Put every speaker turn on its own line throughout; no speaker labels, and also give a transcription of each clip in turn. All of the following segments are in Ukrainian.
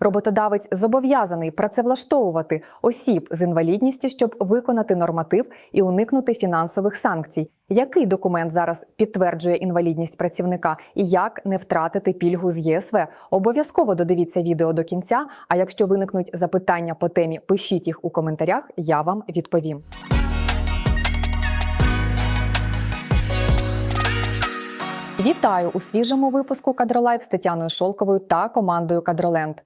Роботодавець зобов'язаний працевлаштовувати осіб з інвалідністю, щоб виконати норматив і уникнути фінансових санкцій. Який документ зараз підтверджує інвалідність працівника і як не втратити пільгу з ЄСВ? Обов'язково додивіться відео до кінця. А якщо виникнуть запитання по темі, пишіть їх у коментарях. Я вам відповім. Вітаю у свіжому випуску Кадролайв з Тетяною Шолковою та командою Кадроленд.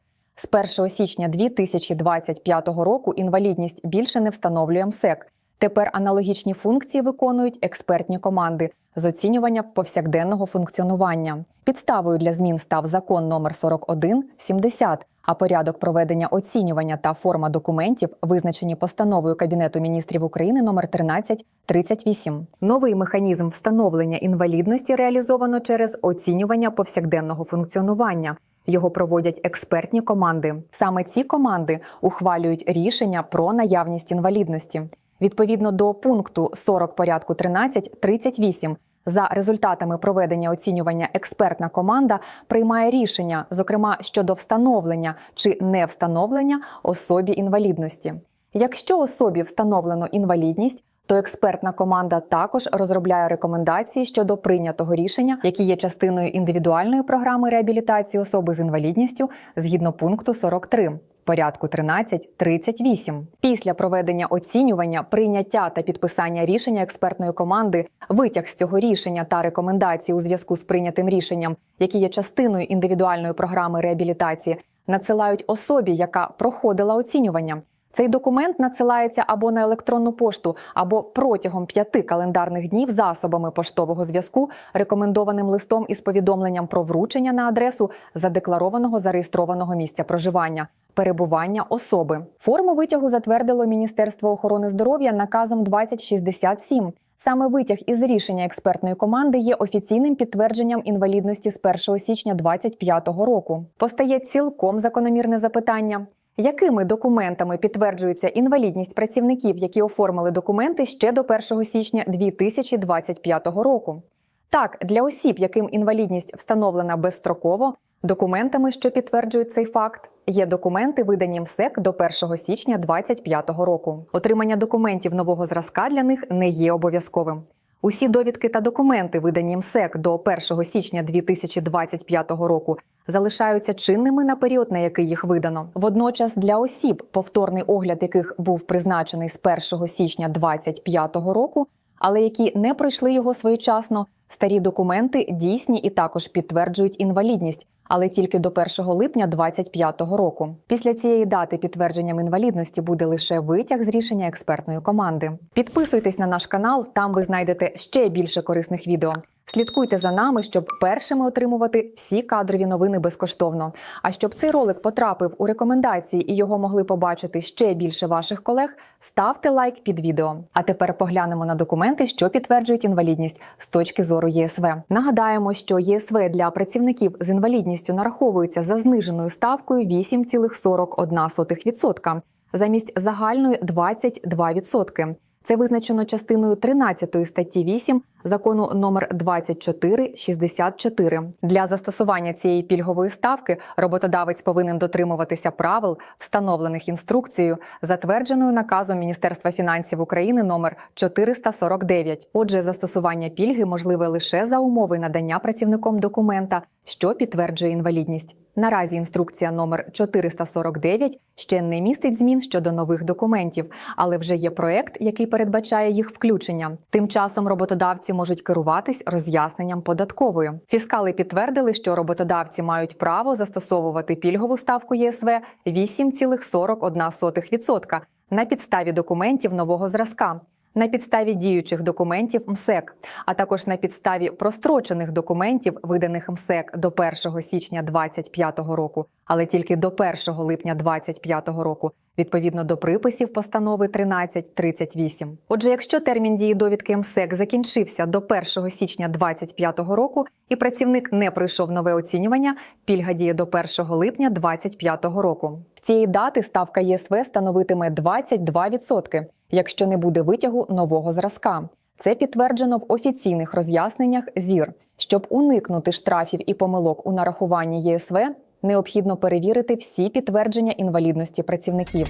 З 1 січня 2025 року інвалідність більше не встановлює МСЕК. Тепер аналогічні функції виконують експертні команди з оцінювання повсякденного функціонування. Підставою для змін став закон номер 4170, а порядок проведення оцінювання та форма документів визначені постановою Кабінету міністрів України номер 1338. Новий механізм встановлення інвалідності реалізовано через оцінювання повсякденного функціонування. Його проводять експертні команди. Саме ці команди ухвалюють рішення про наявність інвалідності. Відповідно до пункту 40 порядку 13.38 за результатами проведення оцінювання експертна команда приймає рішення, зокрема щодо встановлення чи не встановлення особі інвалідності. Якщо особі встановлено інвалідність, то експертна команда також розробляє рекомендації щодо прийнятого рішення, які є частиною індивідуальної програми реабілітації особи з інвалідністю згідно пункту 43 порядку 13.38. Після проведення оцінювання, прийняття та підписання рішення експертної команди, витяг з цього рішення та рекомендації у зв'язку з прийнятим рішенням, які є частиною індивідуальної програми реабілітації, надсилають особі, яка проходила оцінювання. Цей документ надсилається або на електронну пошту, або протягом п'яти календарних днів засобами поштового зв'язку, рекомендованим листом із повідомленням про вручення на адресу задекларованого зареєстрованого місця проживання. Перебування особи форму витягу затвердило Міністерство охорони здоров'я наказом 2067. Саме витяг із рішення експертної команди є офіційним підтвердженням інвалідності з 1 січня 2025 року. Постає цілком закономірне запитання. Якими документами підтверджується інвалідність працівників, які оформили документи ще до 1 січня 2025 року? Так, для осіб, яким інвалідність встановлена безстроково, документами, що підтверджують цей факт, є документи, видані МСЕК до 1 січня 2025 року. Отримання документів нового зразка для них не є обов'язковим. Усі довідки та документи, видані МСЕК до 1 січня 2025 року, залишаються чинними на період, на який їх видано. Водночас для осіб, повторний огляд яких був призначений з 1 січня 2025 року, але які не пройшли його своєчасно, старі документи дійсні і також підтверджують інвалідність. Але тільки до 1 липня 2025 року. Після цієї дати підтвердженням інвалідності буде лише витяг з рішення експертної команди. Підписуйтесь на наш канал, там ви знайдете ще більше корисних відео. Слідкуйте за нами, щоб першими отримувати всі кадрові новини безкоштовно. А щоб цей ролик потрапив у рекомендації і його могли побачити ще більше ваших колег, ставте лайк під відео. А тепер поглянемо на документи, що підтверджують інвалідність з точки зору ЄСВ. Нагадаємо, що ЄСВ для працівників з інвалідністю нараховується за зниженою ставкою 8,41% замість загальної 22%. Це визначено частиною 13 статті 8 закону номер 2464. Для застосування цієї пільгової ставки роботодавець повинен дотримуватися правил, встановлених інструкцією, затвердженою наказом Міністерства фінансів України номер 449. Отже, застосування пільги можливе лише за умови надання працівником документа, що підтверджує інвалідність. Наразі інструкція номер 449 ще не містить змін щодо нових документів, але вже є проект, який передбачає їх включення. Тим часом роботодавці можуть керуватись роз'ясненням податкової. Фіскали підтвердили, що роботодавці мають право застосовувати пільгову ставку ЄСВ 8,41% на підставі документів нового зразка. На підставі діючих документів МСЕК, а також на підставі прострочених документів, виданих МСЕК до 1 січня 2025 року, але тільки до 1 липня 2025 року, відповідно до приписів постанови 1338. Отже, якщо термін дії довідки МСЕК закінчився до 1 січня 2025 року і працівник не пройшов нове оцінювання, пільга діє до 1 липня 2025 року. В цієї дати ставка ЄСВ становитиме 22%, якщо не буде витягу нового зразка. Це підтверджено в офіційних роз'ясненнях ЗІР. Щоб уникнути штрафів і помилок у нарахуванні ЄСВ, Необхідно перевірити всі підтвердження інвалідності працівників.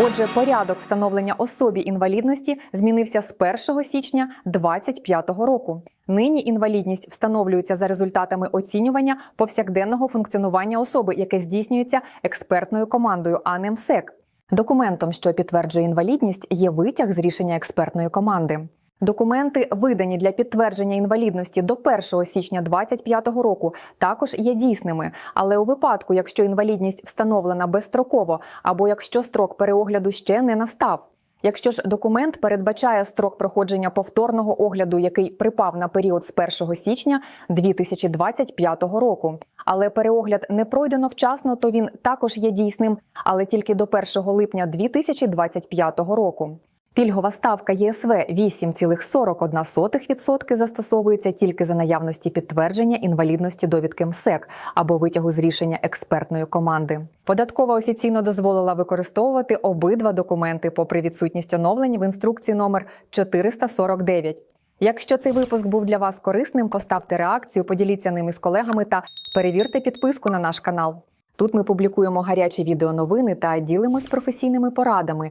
Отже, порядок встановлення особі інвалідності змінився з 1 січня 2025 року. Нині інвалідність встановлюється за результатами оцінювання повсякденного функціонування особи, яке здійснюється експертною командою, а не МСЕК. Документом, що підтверджує інвалідність, є витяг з рішення експертної команди. Документи, видані для підтвердження інвалідності до 1 січня 2025 року, також є дійсними. Але у випадку, якщо інвалідність встановлена безстроково або якщо строк переогляду ще не настав. Якщо ж документ передбачає строк проходження повторного огляду, який припав на період з 1 січня 2025 року, але переогляд не пройдено вчасно, то він також є дійсним, але тільки до 1 липня 2025 року. Пільгова ставка ЄСВ 8,41% застосовується тільки за наявності підтвердження інвалідності довідки МСЕК або витягу з рішення експертної команди. Податкова офіційно дозволила використовувати обидва документи, попри відсутність оновлень в інструкції номер 449. Якщо цей випуск був для вас корисним, поставте реакцію, поділіться ними з колегами та перевірте підписку на наш канал. Тут ми публікуємо гарячі відеоновини та ділимось професійними порадами,